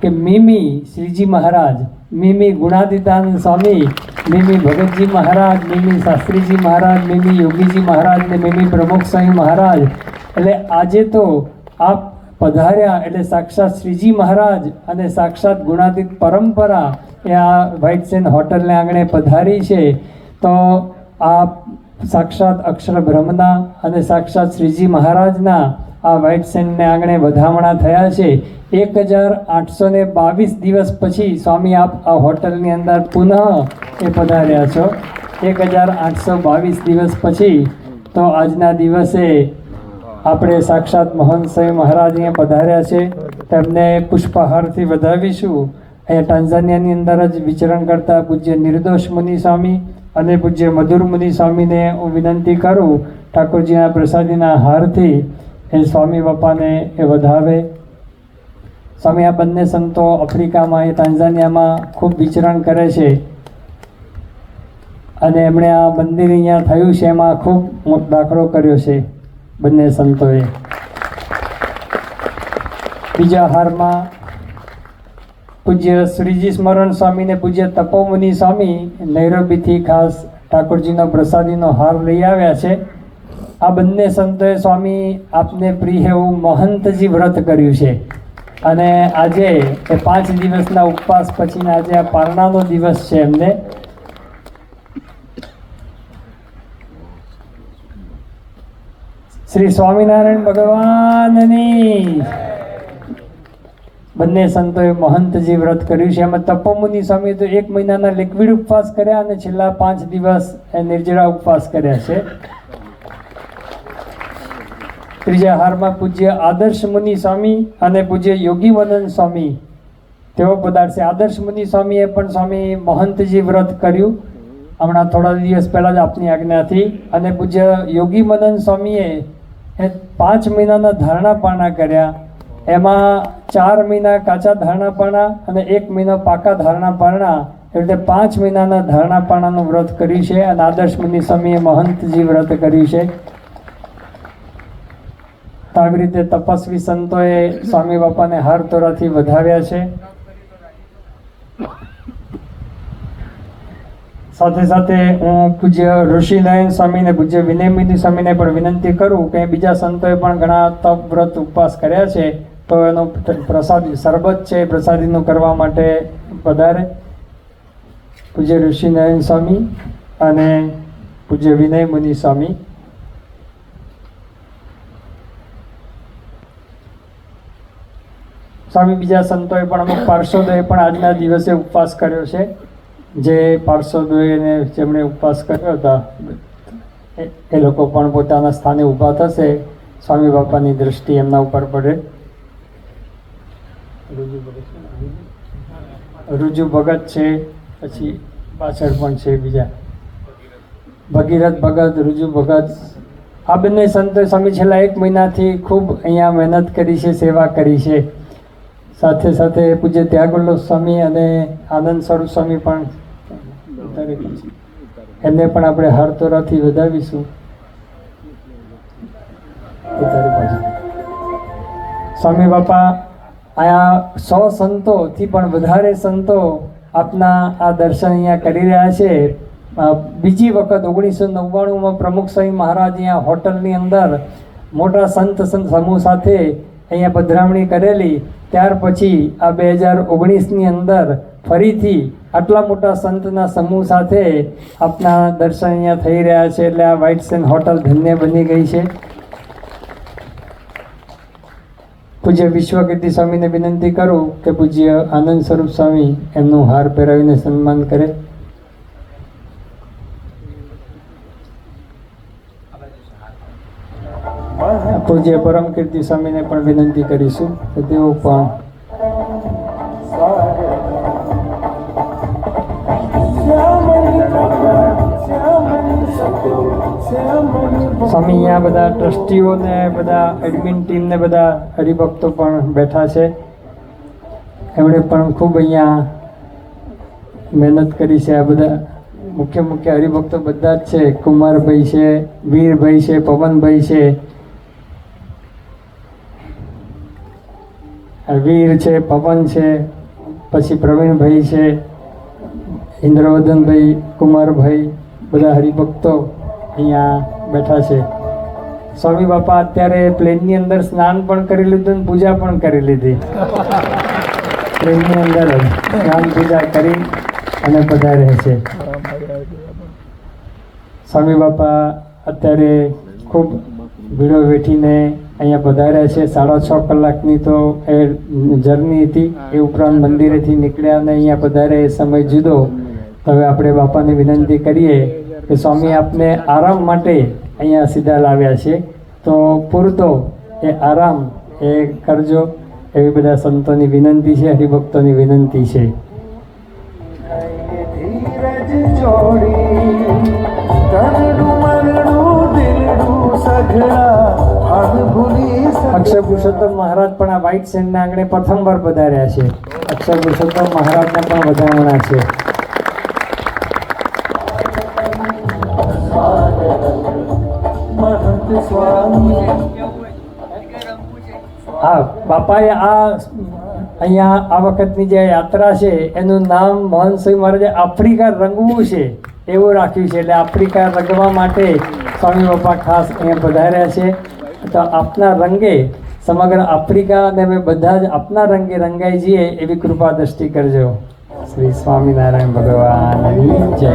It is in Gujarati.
કે મીમી શ્રીજી મહારાજ, મીમી ગુણાદિતાનંદ સ્વામી, મિમી ભગતજી મહારાજ, મિમી શાસ્ત્રીજી મહારાજ, મિમી યોગીજી મહારાજ ને મિમી પ્રમુખ સ્વામી મહારાજ. એટલે આજે તો આપ પધાર્યા એટલે સાક્ષાત શ્રીજી મહારાજ અને સાક્ષાત ગુણાતીત પરંપરા એ આ વ્હાઇટ સેન હોટલને આંગણે પધારી છે. તો આ સાક્ષાત અક્ષર બ્રહ્મના અને સાક્ષાત શ્રીજી મહારાજના આ વ્હાઇટ સેન્ડને આંગણે વધામણા થયા છે. એક હજાર આઠસો ને બાવીસ દિવસ પછી સ્વામી આપ આ હોટલની અંદર પુનઃ એ પધાર્યા છો. એક હજાર આઠસો બાવીસ દિવસ પછી તો આજના દિવસે આપણે સાક્ષાત મોહન સ્વામી મહારાજ અહીંયા પધાર્યા છે. તેમને પુષ્પહારથી વધાવીશું. અહીંયા ટાન્ઝાનિયાની અંદર જ વિચરણ કરતા પૂજ્ય નિર્દોષ મુનિ સ્વામી અને પૂજ્ય મધુર મુનિ સ્વામીને હું વિનંતી કરું. ઠાકોરજીના પ્રસાદીના હારથી એ સ્વામી બાપાને એ વધાવે. સ્વામી, આ બંને સંતો આફ્રિકામાં એ તાંઝાનિયામાં ખૂબ વિચરણ કરે છે. અને એમણે આ મંદિર અહીંયા થયું છે, એમાં ખૂબ મોટો દાખલો કર્યો છે બંને સંતોએ. બીજા હારમાં પૂજ્ય શ્રીજી સ્મરણ સ્વામીને પૂજ્ય તપોમુનિ સ્વામી નૈરોબીથી ખાસ ઠાકોરજીનો પ્રસાદીનો હાર લઈ આવ્યા છે. આ બંને સંતોએ સ્વામી આપને પ્રિય એવું મહંતજી વ્રત કર્યું છે. અને આજે એ પાંચ દિવસના ઉપવાસ પછીના આજે આ પારણાનો દિવસ છે એમને. શ્રી સ્વામિનારાયણ ભગવાનની બંને સંતોએ મહંતજી વ્રત કર્યું છે. એમાં તપોમુનિ સ્વામી તો એક મહિનાના લિક્વિડ ઉપવાસ કર્યા અને છેલ્લા પાંચ દિવસ એ નિર્જળા ઉપવાસ કર્યા છે. ત્રીજા હારમાં પૂજ્ય આદર્શ મુનિ સ્વામી અને પૂજ્ય યોગી મદન સ્વામી. તેઓ પધારશે. આદર્શ મુનિ સ્વામીએ પણ સ્વામી મહંતજી વ્રત કર્યું. હમણાં થોડા દિવસ પહેલાં જ આપની આજ્ઞાથી અને પૂજ્ય યોગી મદન સ્વામીએ પાંચ મહિનાના ધારણા પાણા કર્યા. એમાં ચાર મહિના કાચા ધારણા પાણા અને એક મહિનો પાકા ધારણા એવી રીતે પાંચ મહિનાના ધારણા પાણાનું વ્રત કર્યું છે અને આદર્શ મુનિ સ્વામીએ મહંતજી વ્રત કર્યું છે. આવી રીતે તપસ્વી સંતોએ સ્વામી બાપાને હાર તોરાથી વધાવ્યા છે. સાથે સાથે હું પૂજ્ય ઋષિનારાયણ સ્વામીને, પૂજ્ય વિનયમિતિ સ્વામીને પણ વિનંતી કરું કે બીજા સંતોએ પણ ઘણા તપ વ્રત ઉપવાસ કર્યા છે, તો એનો પ્રસાદ શરબત છે પ્રસાદીનું કરવા માટે પધારે. પૂજ્ય ઋષિનારાયણ સ્વામી અને પૂજ્ય વિનય મુનિ સ્વામી. સ્વામી બીજા સંતોએ પણ અમુક પાર્ષદોએ પણ આજના દિવસે ઉપવાસ કર્યો છે. જે પાર્ષદોએ જેમણે ઉપવાસ કર્યો હતા એ- લોકો પણ પોતાના સ્થાને ઊભા થશે. સ્વામી બાપાની દ્રષ્ટિ એમના ઉપર પડે. રુજુ ભગત છે પછી પાછળ પણ છે બીજા. ભગીરથ ભગત રુજુ ભગત. આ બંને સંતો સ્વામી છેલ્લા એક મહિનાથી ખૂબ અહીંયા મહેનત કરી છે સેવા કરી છે. સાથે સાથે પૂજ્ય ત્યાગવલ્લભ સ્વામી અને આનંદ સ્વરૂપ સ્વામી પણ ઉતારી એમને પણ આપણે હારતોરાથી વધાવીશું. સ્વામી બાપા, આયા સો સંતોથી પણ વધારે સંતો આપના આ દર્શન અહીંયા કરી રહ્યા છે. બીજી વખત ઓગણીસો નવ્વાણુંમાં પ્રમુખ સ્વામી મહારાજ અહીંયા હોટલની અંદર મોટા સંત સંત સમૂહ સાથે અહીંયા પધરામણી કરેલી. ત્યાર પછી આ બે હજાર ઓગણીસની અંદર ફરીથી આટલા મોટા સંતના સમૂહ સાથે આપના દર્શન અહીંયા થઈ રહ્યા છે એટલે આ વ્હાઇટ સેન હોટલ ધન્ય બની ગઈ છે. પૂજ્ય વિશ્વકીર્તિ સ્વામીને વિનંતી કરું કે પૂજ્ય આનંદ સ્વરૂપ સ્વામી એમનું હાર પહેરાવીને સન્માન કરે. પૂજ્ય પરમ કીર્તિ સ્વામીને પણ વિનંતી કરીશું કે તેઓ પણ સ્વામી અહીંયા બધા ટ્રસ્ટીઓને, બધા એડમિન ટીમને, બધા હરિભક્તો પણ બેઠા છે. એમણે પણ ખૂબ અહીંયા મહેનત કરી છે. આ બધા મુખ્ય મુખ્ય હરિભક્તો બધા જ છે. કુમારભાઈ છે, વીરભાઈ છે, પવનભાઈ છે. વીર છે, પવન છે, પછી પ્રવીણભાઈ છે ઇન્દ્રવર્ધનભાઈ કુમારભાઈ, બધા હરિભક્તો અહીંયા બેઠા છે. સ્વામી બાપા અત્યારે પ્લેનની અંદર સ્નાન પણ કરી લીધું અને પૂજા પણ કરી લીધી. પ્લેનની અંદર સ્નાન પૂજા કરી અને પધારે છે. સ્વામી બાપા અત્યારે ખૂબ ભીડો વેઠીને અહીંયા પધાર્યા છે. સાડા છ કલાકની તો એ જર્ની હતી. એ ઉપરાંત મંદિરેથી નીકળ્યા અને અહીંયા પધાર્યા. એ સમય જુદો. તો હવે આપણે બાપાને વિનંતી કરીએ કે સ્વામી આપને આરામ માટે અહીંયા સીધા લાવ્યા છે. તો પૂરતો એ આરામ એ કરજો. એવી બધા સંતોની વિનંતી છે હરિભક્તોની વિનંતી છે. ધીરજ જોડી તનડું મરડું દિલડું સઘળા અક્ષર પુરુષોત્તમ મહારાજ પણ આ વ્હાઇટ સેન્ડના આંગણે પ્રથમવાર પધાર્યા છે. અક્ષર પુરુષોત્તમ મહારાજને પણ વધારવાના છે. હા બાપાએ આ અહીંયા આ વખતની જે યાત્રા છે એનું નામ મોહનસિંહ મહારાજે આફ્રિકા રંગવું છે એવું રાખ્યું છે. એટલે આફ્રિકા રંગવા માટે સ્વામી બાપા ખાસ અહીંયા પધાર્યા છે. તો આપના રંગે સમગ્ર આફ્રિકા અને અમે બધા જ આપના રંગે રંગાઈ જઈએ એવી કૃપા દ્રષ્ટિ કરજો. શ્રી સ્વામિનારાયણ ભગવાન જય.